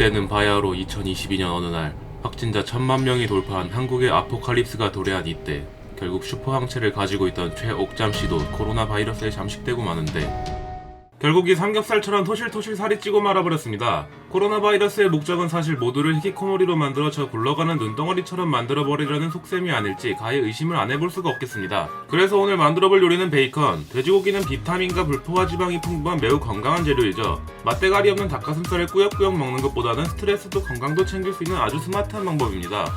때는 바야흐로 2022년 어느 날 확진자 천만 명이 돌파한 한국의 아포칼립스가 도래한 이때 결국 슈퍼 항체를 가지고 있던 최옥잠 씨도 코로나 바이러스에 잠식되고 마는데 결국 이 삼겹살처럼 토실토실 살이 찌고 말아버렸습니다. 코로나 바이러스의 목적은 사실 모두를 히키코모리로 만들어 저 굴러가는 눈덩어리처럼 만들어버리려는 속셈이 아닐지 가히 의심을 안 해볼 수가 없겠습니다. 그래서 오늘 만들어볼 요리는 베이컨. 돼지고기는 비타민과 불포화 지방이 풍부한 매우 건강한 재료이죠. 맛대가리 없는 닭가슴살을 꾸역꾸역 먹는 것보다는 스트레스도 건강도 챙길 수 있는 아주 스마트한 방법입니다.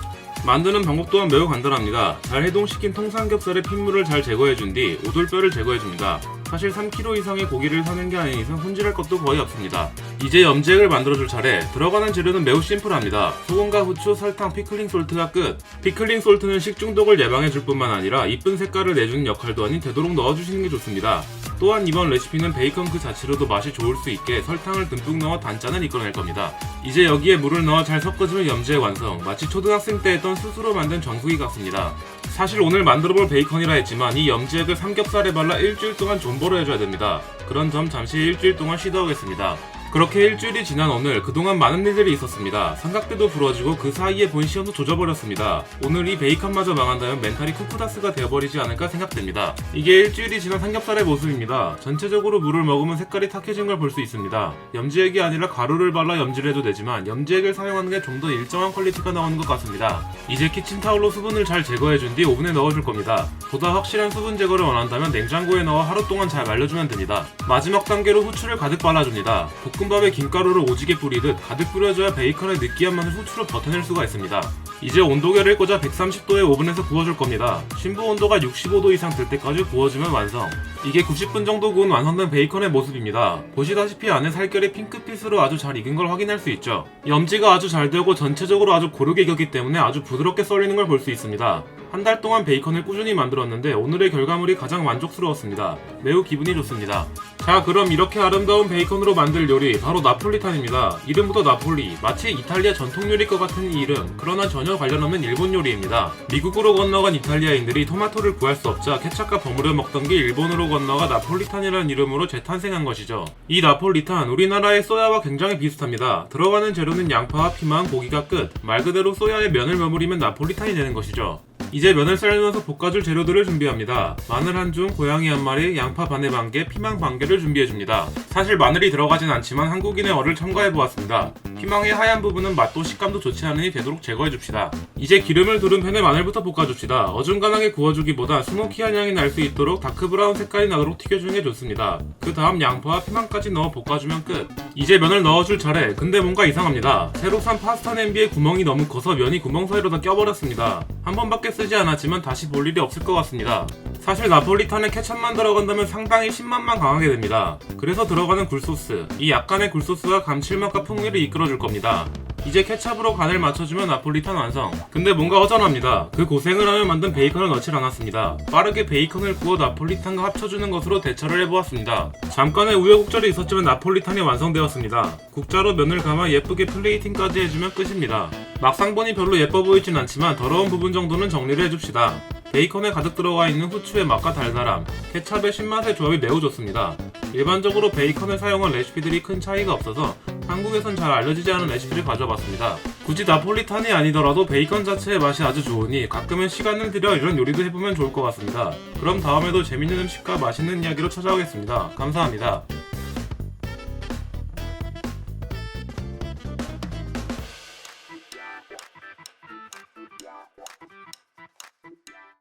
만드는 방법 또한 매우 간단합니다. 잘 해동시킨 통삼겹살의 핏물을 잘 제거해준 뒤 오돌뼈를 제거해줍니다. 사실 3kg 이상의 고기를 사는 게 아닌 이상 손질할 것도 거의 없습니다. 이제 염지액을 만들어줄 차례. 들어가는 재료는 매우 심플합니다. 소금과 후추, 설탕, 피클링 솔트가 끝. 피클링 솔트는 식중독을 예방해줄 뿐만 아니라 이쁜 색깔을 내주는 역할도 아닌 되도록 넣어주시는 게 좋습니다. 또한 이번 레시피는 베이컨 그 자체로도 맛이 좋을 수 있게 설탕을 듬뿍 넣어 단짠을 이끌어낼 겁니다. 이제 여기에 물을 넣어 잘 섞어주면 염지의 완성. 마치 초등학생 때 했던 스스로 만든 정수기 같습니다. 사실 오늘 만들어볼 베이컨이라 했지만 이 염지액을 삼겹살에 발라 일주일 동안 존버를 해줘야 됩니다. 그런 점 잠시 일주일 동안 쉬다 오겠습니다. 그렇게 일주일이 지난 오늘 그동안 많은 일들이 있었습니다. 삼각대도 부러지고 그 사이에 본 시험도 조져버렸습니다. 오늘 이 베이컨마저 망한다면 멘탈이 쿠쿠다스가 되어버리지 않을까 생각됩니다. 이게 일주일이 지난 삼겹살의 모습입니다. 전체적으로 물을 먹으면 색깔이 탁해진 걸 볼 수 있습니다. 염지액이 아니라 가루를 발라 염지를 해도 되지만 염지액을 사용하는 게 좀 더 일정한 퀄리티가 나오는 것 같습니다. 이제 키친타올로 수분을 잘 제거해준 뒤 오븐에 넣어줄 겁니다. 보다 확실한 수분 제거를 원한다면 냉장고에 넣어 하루 동안 잘 말려주면 됩니다. 마지막 단계로 후추를 가득 발라줍니다. 볶음 밥에 김가루를 오지게 뿌리듯 가득 뿌려줘야 베이컨의 느끼한 맛을 후추로 버텨낼 수가 있습니다. 이제 온도계를 꽂아 130도의 오븐에서 구워줄 겁니다. 심부 온도가 65도 이상 될 때까지 구워주면 완성. 이게 90분 정도 구운 완성된 베이컨의 모습입니다. 보시다시피 안에 살결이 핑크빛으로 아주 잘 익은 걸 확인할 수 있죠. 염지가 아주 잘 되고 전체적으로 아주 고르게 익었기 때문에 아주 부드럽게 썰리는 걸 볼 수 있습니다. 한 달 동안 베이컨을 꾸준히 만들었는데 오늘의 결과물이 가장 만족스러웠습니다. 매우 기분이 좋습니다. 자 그럼 이렇게 아름다운 베이컨으로 만들 요리 바로 나폴리탄입니다. 이름부터 나폴리 마치 이탈리아 전통 요리일 것 같은 이 이름 그러나 전혀 관련 없는 일본 요리입니다. 미국으로 건너간 이탈리아인들이 토마토를 구할 수 없자 케찹과 버무려 먹던 게 일본으로 건너가 나폴리탄이라는 이름으로 재탄생한 것이죠. 이 나폴리탄 우리나라의 소야와 굉장히 비슷합니다. 들어가는 재료는 양파와 피망, 고기가 끝. 말 그대로 소야에 면을 버무리면 나폴리탄이 되는 것이죠. 이제 면을 삶으면서 볶아줄 재료들을 준비합니다. 마늘 한 줌, 고양이 한 마리, 양파 반의 반 개, 피망 반 개를 준비해줍니다. 사실 마늘이 들어가진 않지만 한국인의 어를 첨가해보았습니다. 피망의 하얀 부분은 맛도 식감도 좋지 않으니 되도록 제거해줍시다. 이제 기름을 두른 팬에 마늘부터 볶아줍시다. 어중간하게 구워주기보다 스모키한 향이 날 수 있도록 다크브라운 색깔이 나도록 튀겨주는 게 좋습니다. 그 다음 양파와 피망까지 넣어 볶아주면 끝. 이제 면을 넣어줄 차례. 근데 뭔가 이상합니다. 새로 산 파스타 냄비에 구멍이 너무 커서 면이 구멍 사이로 다 껴버렸습니다. 한 번밖에 쓰지 않았지만 다시 볼 일이 없을 것 같습니다. 사실 나폴리탄에 케첩만 들어간다면 상당히 신맛만 강하게 됩니다. 그래서 들어가는 굴소스. 이 약간의 굴소스가 감칠맛과 풍미를 이끌어줄 겁니다. 이제 케찹으로 간을 맞춰주면 나폴리탄 완성. 근데 뭔가 허전합니다. 그 고생을 하며 만든 베이컨을 넣질 않았습니다. 빠르게 베이컨을 구워 나폴리탄과 합쳐주는 것으로 대처를 해보았습니다. 잠깐의 우여곡절이 있었지만 나폴리탄이 완성되었습니다. 국자로 면을 감아 예쁘게 플레이팅까지 해주면 끝입니다. 막상 보니 별로 예뻐 보이진 않지만 더러운 부분 정도는 정리를 해줍시다. 베이컨에 가득 들어가 있는 후추의 맛과 달달함, 케찹의 신맛의 조합이 매우 좋습니다. 일반적으로 베이컨을 사용한 레시피들이 큰 차이가 없어서 한국에선 잘 알려지지 않은 레시피를 가져봤습니다. 굳이 나폴리탄이 아니더라도 베이컨 자체의 맛이 아주 좋으니 가끔은 시간을 들여 이런 요리도 해보면 좋을 것 같습니다. 그럼 다음에도 재밌는 음식과 맛있는 이야기로 찾아오겠습니다. 감사합니다.